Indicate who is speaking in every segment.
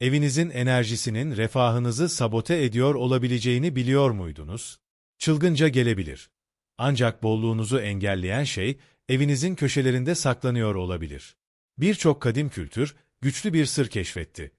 Speaker 1: Evinizin enerjisinin refahınızı sabote ediyor olabileceğini biliyor muydunuz? Çılgınca gelebilir. Ancak bolluğunuzu engelleyen şey, evinizin köşelerinde saklanıyor olabilir. Birçok kadim kültür, güçlü bir sır keşfetti.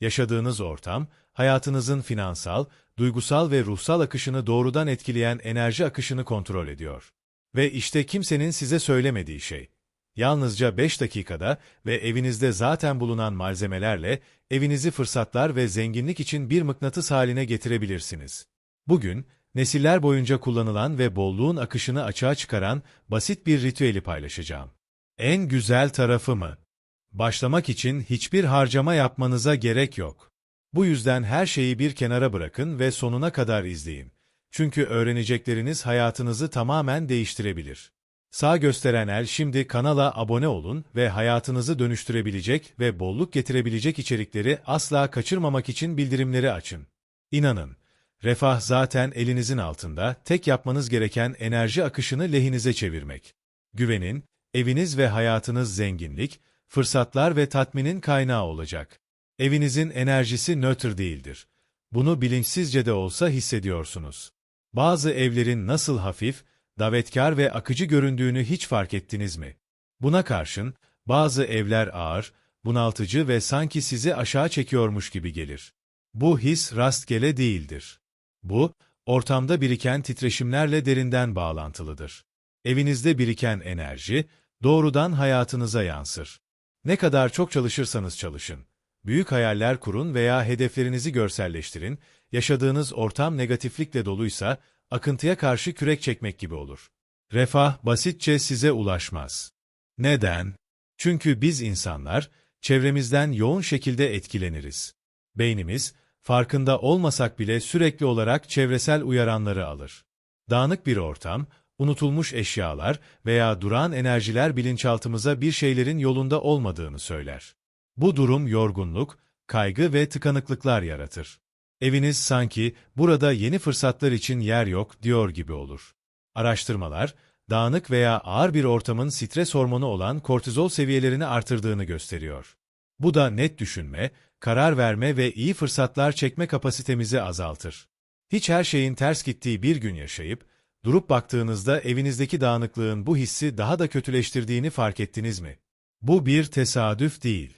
Speaker 1: Yaşadığınız ortam, hayatınızın finansal, duygusal ve ruhsal akışını doğrudan etkileyen enerji akışını kontrol ediyor. Ve işte kimsenin size söylemediği şey. Yalnızca 5 dakikada ve evinizde zaten bulunan malzemelerle evinizi fırsatlar ve zenginlik için bir mıknatıs haline getirebilirsiniz. Bugün, nesiller boyunca kullanılan ve bolluğun akışını açığa çıkaran basit bir ritüeli paylaşacağım. En güzel tarafı mı? Başlamak için hiçbir harcama yapmanıza gerek yok. Bu yüzden her şeyi bir kenara bırakın ve sonuna kadar izleyin. Çünkü öğrenecekleriniz hayatınızı tamamen değiştirebilir. Sağ gösteren el şimdi kanala abone olun ve hayatınızı dönüştürebilecek ve bolluk getirebilecek içerikleri asla kaçırmamak için bildirimleri açın. İnanın, refah zaten elinizin altında, tek yapmanız gereken enerji akışını lehinize çevirmek. Güvenin, eviniz ve hayatınız zenginlik, fırsatlar ve tatminin kaynağı olacak. Evinizin enerjisi nötr değildir. Bunu bilinçsizce de olsa hissediyorsunuz. Bazı evlerin nasıl hafif, davetkar ve akıcı göründüğünü hiç fark ettiniz mi? Buna karşın, bazı evler ağır, bunaltıcı ve sanki sizi aşağı çekiyormuş gibi gelir. Bu his rastgele değildir. Bu, ortamda biriken titreşimlerle derinden bağlantılıdır. Evinizde biriken enerji, doğrudan hayatınıza yansır. Ne kadar çok çalışırsanız çalışın. Büyük hayaller kurun veya hedeflerinizi görselleştirin, yaşadığınız ortam negatiflikle doluysa, akıntıya karşı kürek çekmek gibi olur. Refah basitçe size ulaşmaz. Neden? Çünkü biz insanlar, çevremizden yoğun şekilde etkileniriz. Beynimiz, farkında olmasak bile sürekli olarak çevresel uyaranları alır. Dağınık bir ortam, unutulmuş eşyalar veya duran enerjiler bilinçaltımıza bir şeylerin yolunda olmadığını söyler. Bu durum yorgunluk, kaygı ve tıkanıklıklar yaratır. Eviniz sanki burada yeni fırsatlar için yer yok diyor gibi olur. Araştırmalar, dağınık veya ağır bir ortamın stres hormonu olan kortizol seviyelerini artırdığını gösteriyor. Bu da net düşünme, karar verme ve iyi fırsatlar çekme kapasitemizi azaltır. Hiç her şeyin ters gittiği bir gün yaşayıp, durup baktığınızda evinizdeki dağınıklığın bu hissi daha da kötüleştirdiğini fark ettiniz mi? Bu bir tesadüf değil.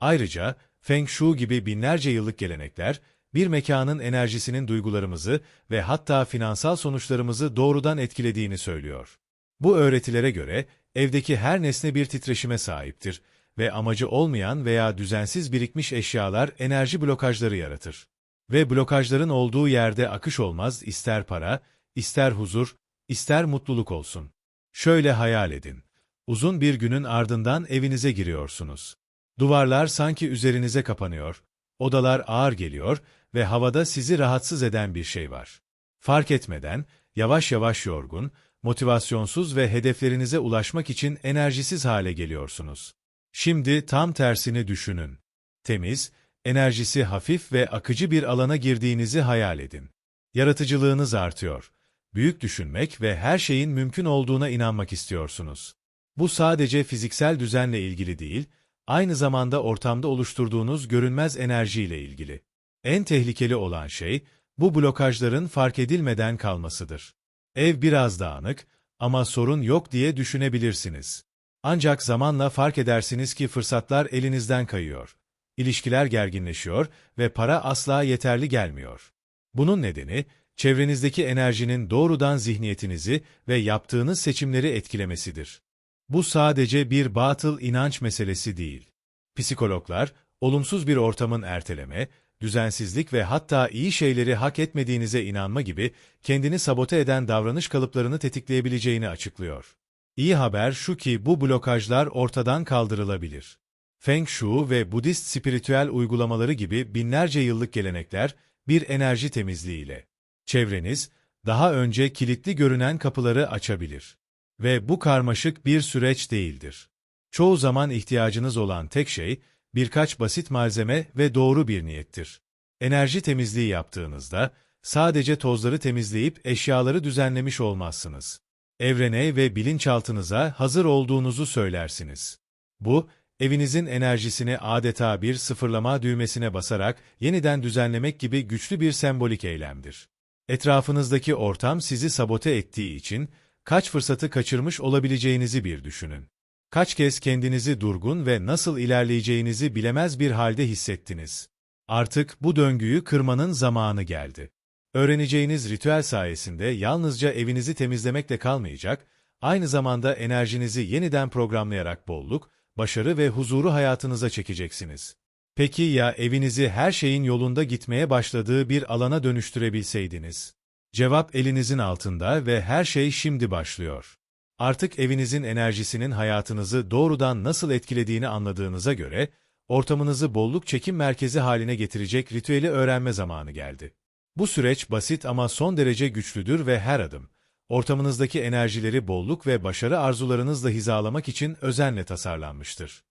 Speaker 1: Ayrıca, Feng Shui gibi binlerce yıllık gelenekler, bir mekanın enerjisinin duygularımızı ve hatta finansal sonuçlarımızı doğrudan etkilediğini söylüyor. Bu öğretilere göre, evdeki her nesne bir titreşime sahiptir ve amacı olmayan veya düzensiz birikmiş eşyalar enerji blokajları yaratır. Ve blokajların olduğu yerde akış olmaz ister para, ister huzur, ister mutluluk olsun. Şöyle hayal edin. Uzun bir günün ardından evinize giriyorsunuz. Duvarlar sanki üzerinize kapanıyor, odalar ağır geliyor ve havada sizi rahatsız eden bir şey var. Fark etmeden, yavaş yavaş yorgun, motivasyonsuz ve hedeflerinize ulaşmak için enerjisiz hale geliyorsunuz. Şimdi tam tersini düşünün. Temiz, enerjisi hafif ve akıcı bir alana girdiğinizi hayal edin. Yaratıcılığınız artıyor. Büyük düşünmek ve her şeyin mümkün olduğuna inanmak istiyorsunuz. Bu sadece fiziksel düzenle ilgili değil, aynı zamanda ortamda oluşturduğunuz görünmez enerjiyle ilgili. En tehlikeli olan şey, bu blokajların fark edilmeden kalmasıdır. Ev biraz dağınık ama sorun yok diye düşünebilirsiniz. Ancak zamanla fark edersiniz ki fırsatlar elinizden kayıyor. İlişkiler gerginleşiyor ve para asla yeterli gelmiyor. Bunun nedeni, çevrenizdeki enerjinin doğrudan zihniyetinizi ve yaptığınız seçimleri etkilemesidir. Bu sadece bir batıl inanç meselesi değil. Psikologlar, olumsuz bir ortamın erteleme, düzensizlik ve hatta iyi şeyleri hak etmediğinize inanma gibi kendini sabote eden davranış kalıplarını tetikleyebileceğini açıklıyor. İyi haber şu ki bu blokajlar ortadan kaldırılabilir. Feng Shui ve Budist spiritüel uygulamaları gibi binlerce yıllık gelenekler bir enerji temizliğiyle. Çevreniz, daha önce kilitli görünen kapıları açabilir. Ve bu karmaşık bir süreç değildir. Çoğu zaman ihtiyacınız olan tek şey, birkaç basit malzeme ve doğru bir niyettir. Enerji temizliği yaptığınızda, sadece tozları temizleyip eşyaları düzenlemiş olmazsınız. Evrene ve bilinçaltınıza hazır olduğunuzu söylersiniz. Bu, evinizin enerjisini adeta bir sıfırlama düğmesine basarak yeniden düzenlemek gibi güçlü bir sembolik eylemdir. Etrafınızdaki ortam sizi sabote ettiği için kaç fırsatı kaçırmış olabileceğinizi bir düşünün. Kaç kez kendinizi durgun ve nasıl ilerleyeceğinizi bilemez bir halde hissettiniz. Artık bu döngüyü kırmanın zamanı geldi. Öğreneceğiniz ritüel sayesinde yalnızca evinizi temizlemekle kalmayacak, aynı zamanda enerjinizi yeniden programlayarak bolluk, başarı ve huzuru hayatınıza çekeceksiniz. Peki ya evinizi her şeyin yolunda gitmeye başladığı bir alana dönüştürebilseydiniz? Cevap elinizin altında ve her şey şimdi başlıyor. Artık evinizin enerjisinin hayatınızı doğrudan nasıl etkilediğini anladığınıza göre, ortamınızı bolluk çekim merkezi haline getirecek ritüeli öğrenme zamanı geldi. Bu süreç basit ama son derece güçlüdür ve her adım, ortamınızdaki enerjileri bolluk ve başarı arzularınızla hizalamak için özenle tasarlanmıştır.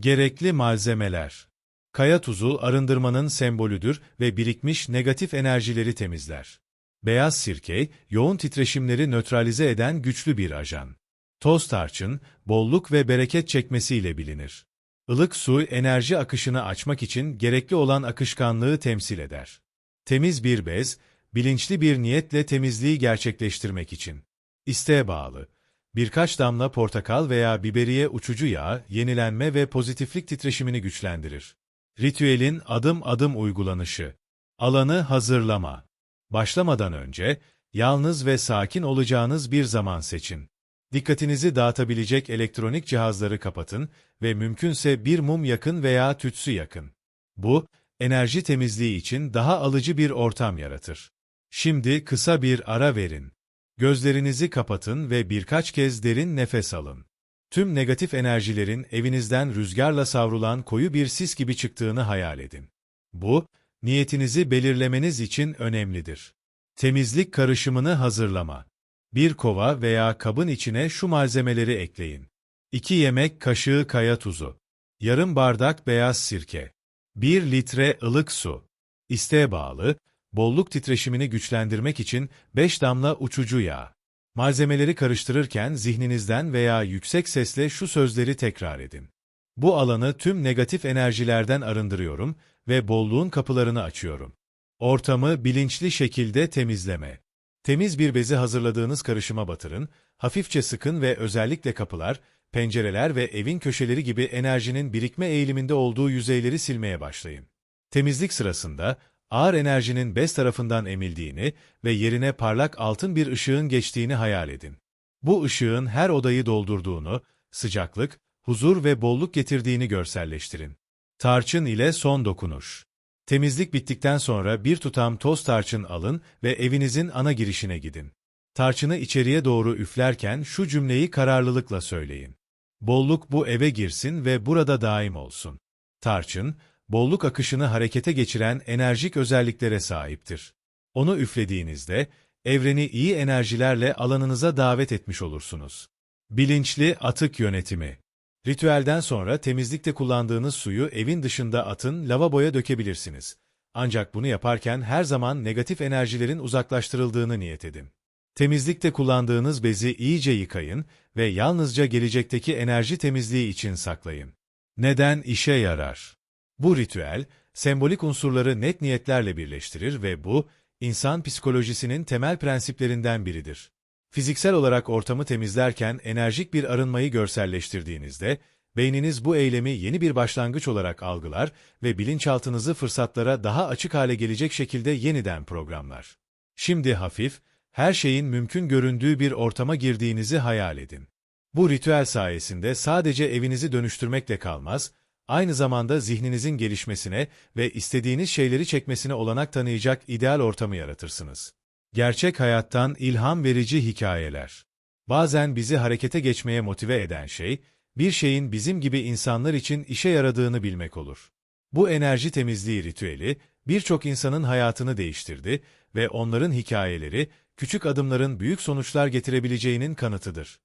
Speaker 1: Gerekli malzemeler Kaya tuzu arındırmanın sembolüdür ve birikmiş negatif enerjileri temizler. Beyaz sirke, yoğun titreşimleri nötralize eden güçlü bir ajan. Toz tarçın, bolluk ve bereket çekmesiyle bilinir. Ilık su, enerji akışını açmak için gerekli olan akışkanlığı temsil eder. Temiz bir bez, bilinçli bir niyetle temizliği gerçekleştirmek için. İsteğe bağlı. Birkaç damla portakal veya biberiye uçucu yağ, yenilenme ve pozitiflik titreşimini güçlendirir. Ritüelin adım adım uygulanışı. Alanı hazırlama. Başlamadan önce, yalnız ve sakin olacağınız bir zaman seçin. Dikkatinizi dağıtabilecek elektronik cihazları kapatın ve mümkünse bir mum yakın veya tütsü yakın. Bu, enerji temizliği için daha alıcı bir ortam yaratır. Şimdi kısa bir ara verin. Gözlerinizi kapatın ve birkaç kez derin nefes alın. Tüm negatif enerjilerin evinizden rüzgarla savrulan koyu bir sis gibi çıktığını hayal edin. Bu, niyetinizi belirlemeniz için önemlidir. Temizlik karışımını hazırlama. Bir kova veya kabın içine şu malzemeleri ekleyin. 2 yemek kaşığı kaya tuzu. Yarım bardak beyaz sirke. 1 litre ılık su. İsteğe bağlı, bolluk titreşimini güçlendirmek için 5 damla uçucu yağ. Malzemeleri karıştırırken zihninizden veya yüksek sesle şu sözleri tekrar edin. Bu alanı tüm negatif enerjilerden arındırıyorum ve bolluğun kapılarını açıyorum. Ortamı bilinçli şekilde temizleme. Temiz bir bezi hazırladığınız karışıma batırın, hafifçe sıkın ve özellikle kapılar, pencereler ve evin köşeleri gibi enerjinin birikme eğiliminde olduğu yüzeyleri silmeye başlayın. Temizlik sırasında ağır enerjinin bez tarafından emildiğini ve yerine parlak altın bir ışığın geçtiğini hayal edin. Bu ışığın her odayı doldurduğunu, sıcaklık, huzur ve bolluk getirdiğini görselleştirin. Tarçın ile son dokunuş. Temizlik bittikten sonra bir tutam toz tarçın alın ve evinizin ana girişine gidin. Tarçını içeriye doğru üflerken şu cümleyi kararlılıkla söyleyin. Bolluk bu eve girsin ve burada daim olsun. Tarçın, bolluk akışını harekete geçiren enerjik özelliklere sahiptir. Onu üflediğinizde, evreni iyi enerjilerle alanınıza davet etmiş olursunuz. Bilinçli atık yönetimi Ritüelden sonra temizlikte kullandığınız suyu evin dışında atın, lavaboya dökebilirsiniz. Ancak bunu yaparken her zaman negatif enerjilerin uzaklaştırıldığını niyet edin. Temizlikte kullandığınız bezi iyice yıkayın ve yalnızca gelecekteki enerji temizliği için saklayın. Neden işe yarar? Bu ritüel, sembolik unsurları net niyetlerle birleştirir ve bu, insan psikolojisinin temel prensiplerinden biridir. Fiziksel olarak ortamı temizlerken enerjik bir arınmayı görselleştirdiğinizde, beyniniz bu eylemi yeni bir başlangıç olarak algılar ve bilinçaltınızı fırsatlara daha açık hale gelecek şekilde yeniden programlar. Şimdi hafif, her şeyin mümkün göründüğü bir ortama girdiğinizi hayal edin. Bu ritüel sayesinde sadece evinizi dönüştürmekle kalmaz, aynı zamanda zihninizin gelişmesine ve istediğiniz şeyleri çekmesine olanak tanıyacak ideal ortamı yaratırsınız. Gerçek hayattan ilham verici hikayeler. Bazen bizi harekete geçmeye motive eden şey, bir şeyin bizim gibi insanlar için işe yaradığını bilmek olur. Bu enerji temizliği ritüeli, birçok insanın hayatını değiştirdi ve onların hikayeleri, küçük adımların büyük sonuçlar getirebileceğinin kanıtıdır.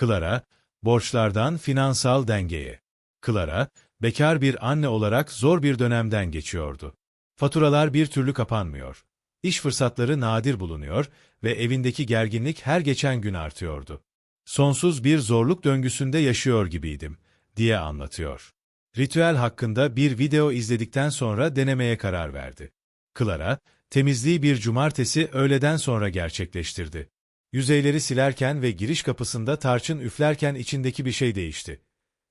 Speaker 1: Clara, borçlardan finansal dengeye. Clara, bekar bir anne olarak zor bir dönemden geçiyordu. Faturalar bir türlü kapanmıyor. İş fırsatları nadir bulunuyor ve evindeki gerginlik her geçen gün artıyordu. Sonsuz bir zorluk döngüsünde yaşıyor gibiydim, diye anlatıyor. Ritüel hakkında bir video izledikten sonra denemeye karar verdi. Clara, temizliği bir cumartesi öğleden sonra gerçekleştirdi. Yüzeyleri silerken ve giriş kapısında tarçın üflerken içindeki bir şey değişti.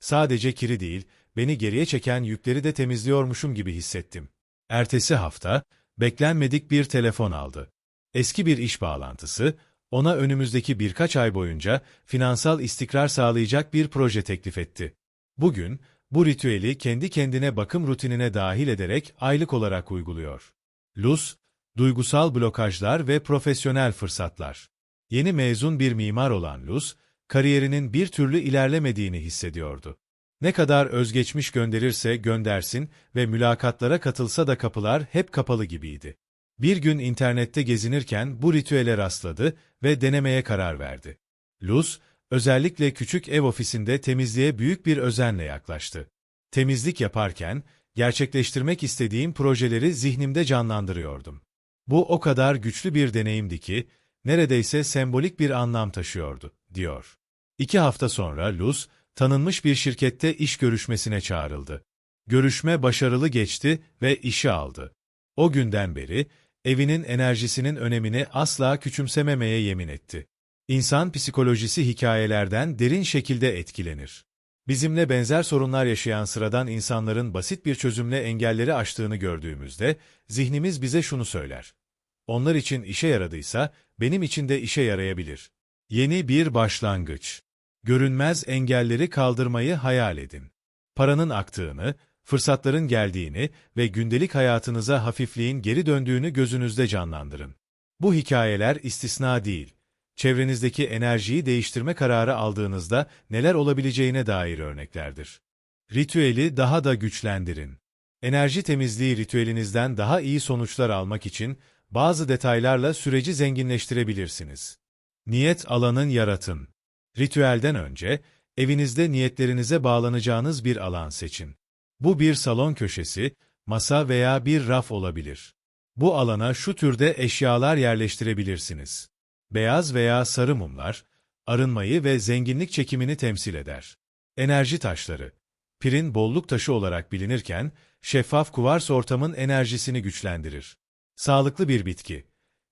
Speaker 1: Sadece kiri değil, beni geriye çeken yükleri de temizliyormuşum gibi hissettim. Ertesi hafta, beklenmedik bir telefon aldı. Eski bir iş bağlantısı, ona önümüzdeki birkaç ay boyunca finansal istikrar sağlayacak bir proje teklif etti. Bugün, bu ritüeli kendi kendine bakım rutinine dahil ederek aylık olarak uyguluyor. Luz, duygusal blokajlar ve profesyonel fırsatlar. Yeni mezun bir mimar olan Luz, kariyerinin bir türlü ilerlemediğini hissediyordu. Ne kadar özgeçmiş gönderirse göndersin ve mülakatlara katılsa da kapılar hep kapalı gibiydi. Bir gün internette gezinirken bu ritüele rastladı ve denemeye karar verdi. Luz, özellikle küçük ev ofisinde temizliğe büyük bir özenle yaklaştı. Temizlik yaparken, gerçekleştirmek istediğim projeleri zihnimde canlandırıyordum. Bu o kadar güçlü bir deneyimdi ki, neredeyse sembolik bir anlam taşıyordu, diyor. İki hafta sonra Luz, tanınmış bir şirkette iş görüşmesine çağrıldı. Görüşme başarılı geçti ve işi aldı. O günden beri, evinin enerjisinin önemini asla küçümsememeye yemin etti. İnsan psikolojisi hikayelerden derin şekilde etkilenir. Bizimle benzer sorunlar yaşayan sıradan insanların basit bir çözümle engelleri aştığını gördüğümüzde, zihnimiz bize şunu söyler. Onlar için işe yaradıysa, benim için de işe yarayabilir. Yeni bir başlangıç. Görünmez engelleri kaldırmayı hayal edin. Paranın aktığını, fırsatların geldiğini ve gündelik hayatınıza hafifliğin geri döndüğünü gözünüzde canlandırın. Bu hikayeler istisna değil. Çevrenizdeki enerjiyi değiştirme kararı aldığınızda neler olabileceğine dair örneklerdir. Ritüeli daha da güçlendirin. Enerji temizliği ritüelinizden daha iyi sonuçlar almak için bazı detaylarla süreci zenginleştirebilirsiniz. Niyet alanın yaratın. Ritüelden önce, evinizde niyetlerinize bağlanacağınız bir alan seçin. Bu bir salon köşesi, masa veya bir raf olabilir. Bu alana şu türde eşyalar yerleştirebilirsiniz. Beyaz veya sarı mumlar, arınmayı ve zenginlik çekimini temsil eder. Enerji taşları, pirin bolluk taşı olarak bilinirken, şeffaf kuvars ortamın enerjisini güçlendirir. Sağlıklı bir bitki,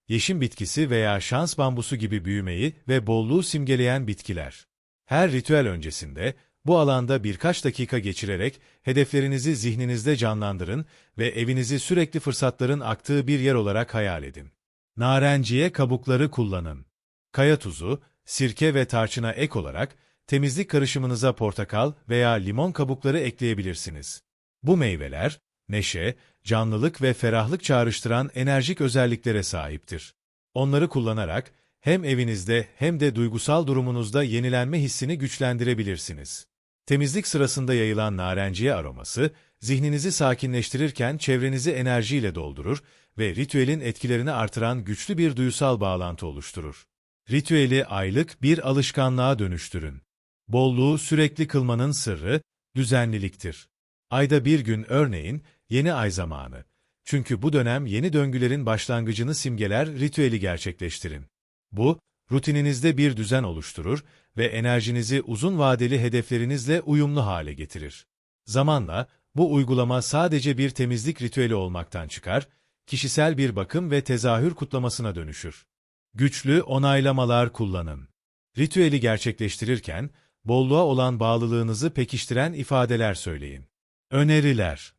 Speaker 1: yeşim bitkisi veya şans bambusu gibi büyümeyi ve bolluğu simgeleyen bitkiler. Her ritüel öncesinde, bu alanda birkaç dakika geçirerek hedeflerinizi zihninizde canlandırın ve evinizi sürekli fırsatların aktığı bir yer olarak hayal edin. Narenciye kabukları kullanın. Kaya tuzu, sirke ve tarçına ek olarak temizlik karışımınıza portakal veya limon kabukları ekleyebilirsiniz. Bu meyveler, neşe, canlılık ve ferahlık çağrıştıran enerjik özelliklere sahiptir. Onları kullanarak hem evinizde hem de duygusal durumunuzda yenilenme hissini güçlendirebilirsiniz. Temizlik sırasında yayılan narenciye aroması, zihninizi sakinleştirirken çevrenizi enerjiyle doldurur ve ritüelin etkilerini artıran güçlü bir duysal bağlantı oluşturur. Ritüeli aylık bir alışkanlığa dönüştürün. Bolluğu sürekli kılmanın sırrı, düzenliliktir. Ayda bir gün örneğin, yeni ay zamanı. Çünkü bu dönem yeni döngülerin başlangıcını simgeler ritüeli gerçekleştirin. Bu, rutininizde bir düzen oluşturur ve enerjinizi uzun vadeli hedeflerinizle uyumlu hale getirir. Zamanla, bu uygulama sadece bir temizlik ritüeli olmaktan çıkar, kişisel bir bakım ve tezahür kutlamasına dönüşür. Güçlü onaylamalar kullanın. Ritüeli gerçekleştirirken, bolluğa olan bağlılığınızı pekiştiren ifadeler söyleyin. Öneriler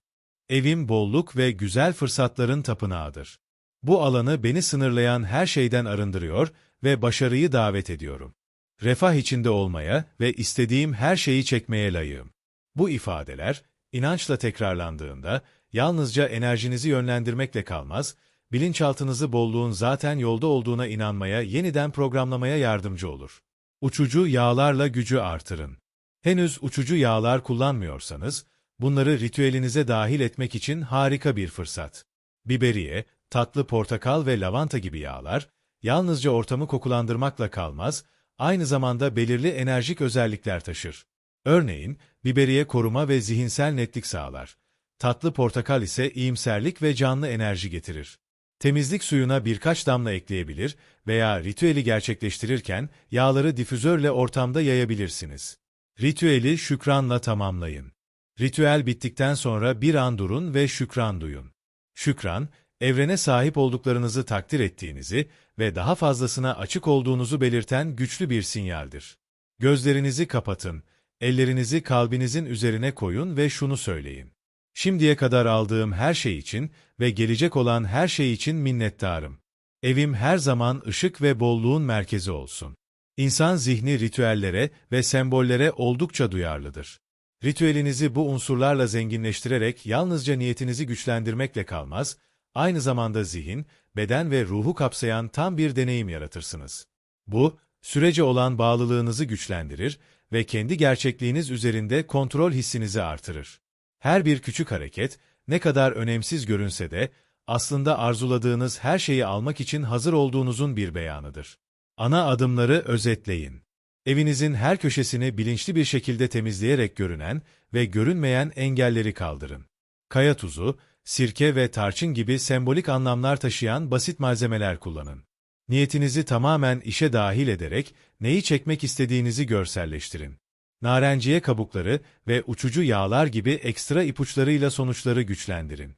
Speaker 1: Evim bolluk ve güzel fırsatların tapınağıdır. Bu alanı beni sınırlayan her şeyden arındırıyor ve başarıyı davet ediyorum. Refah içinde olmaya ve istediğim her şeyi çekmeye layığım. Bu ifadeler, inançla tekrarlandığında, yalnızca enerjinizi yönlendirmekle kalmaz, bilinçaltınızı bolluğun zaten yolda olduğuna inanmaya, yeniden programlamaya yardımcı olur. Uçucu yağlarla gücü artırın. Henüz uçucu yağlar kullanmıyorsanız, bunları ritüelinize dahil etmek için harika bir fırsat. Biberiye, tatlı portakal ve lavanta gibi yağlar, yalnızca ortamı kokulandırmakla kalmaz, aynı zamanda belirli enerjik özellikler taşır. Örneğin, biberiye koruma ve zihinsel netlik sağlar. Tatlı portakal ise iyimserlik ve canlı enerji getirir. Temizlik suyuna birkaç damla ekleyebilir veya ritüeli gerçekleştirirken yağları difüzörle ortamda yayabilirsiniz. Ritüeli şükranla tamamlayın. Ritüel bittikten sonra bir an durun ve şükran duyun. Şükran, evrene sahip olduklarınızı takdir ettiğinizi ve daha fazlasına açık olduğunuzu belirten güçlü bir sinyaldir. Gözlerinizi kapatın, ellerinizi kalbinizin üzerine koyun ve şunu söyleyin. Şimdiye kadar aldığım her şey için ve gelecek olan her şey için minnettarım. Evim her zaman ışık ve bolluğun merkezi olsun. İnsan zihni ritüellere ve sembollere oldukça duyarlıdır. Ritüelinizi bu unsurlarla zenginleştirerek yalnızca niyetinizi güçlendirmekle kalmaz, aynı zamanda zihin, beden ve ruhu kapsayan tam bir deneyim yaratırsınız. Bu, sürece olan bağlılığınızı güçlendirir ve kendi gerçekliğiniz üzerinde kontrol hissinizi artırır. Her bir küçük hareket, ne kadar önemsiz görünse de, aslında arzuladığınız her şeyi almak için hazır olduğunuzun bir beyanıdır. Ana adımları özetleyin. Evinizin her köşesini bilinçli bir şekilde temizleyerek görünen ve görünmeyen engelleri kaldırın. Kaya tuzu, sirke ve tarçın gibi sembolik anlamlar taşıyan basit malzemeler kullanın. Niyetinizi tamamen işe dahil ederek neyi çekmek istediğinizi görselleştirin. Narenciye kabukları ve uçucu yağlar gibi ekstra ipuçlarıyla sonuçları güçlendirin.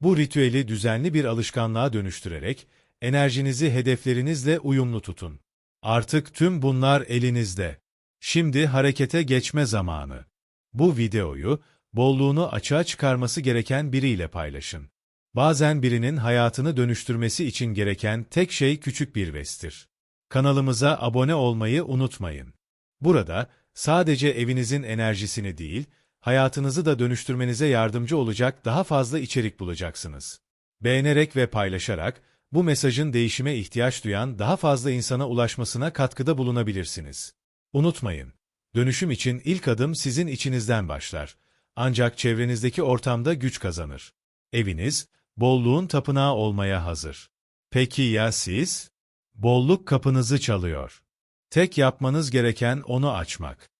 Speaker 1: Bu ritüeli düzenli bir alışkanlığa dönüştürerek enerjinizi hedeflerinizle uyumlu tutun. Artık tüm bunlar elinizde. Şimdi harekete geçme zamanı. Bu videoyu bolluğunu açığa çıkarması gereken biriyle paylaşın. Bazen birinin hayatını dönüştürmesi için gereken tek şey küçük bir vestir. Kanalımıza abone olmayı unutmayın. Burada sadece evinizin enerjisini değil, hayatınızı da dönüştürmenize yardımcı olacak daha fazla içerik bulacaksınız. Beğenerek ve paylaşarak bu mesajın değişime ihtiyaç duyan daha fazla insana ulaşmasına katkıda bulunabilirsiniz. Unutmayın, dönüşüm için ilk adım sizin içinizden başlar. Ancak çevrenizdeki ortamda güç kazanır. Eviniz, bolluğun tapınağı olmaya hazır. Peki ya siz? Bolluk kapınızı çalıyor. Tek yapmanız gereken onu açmak.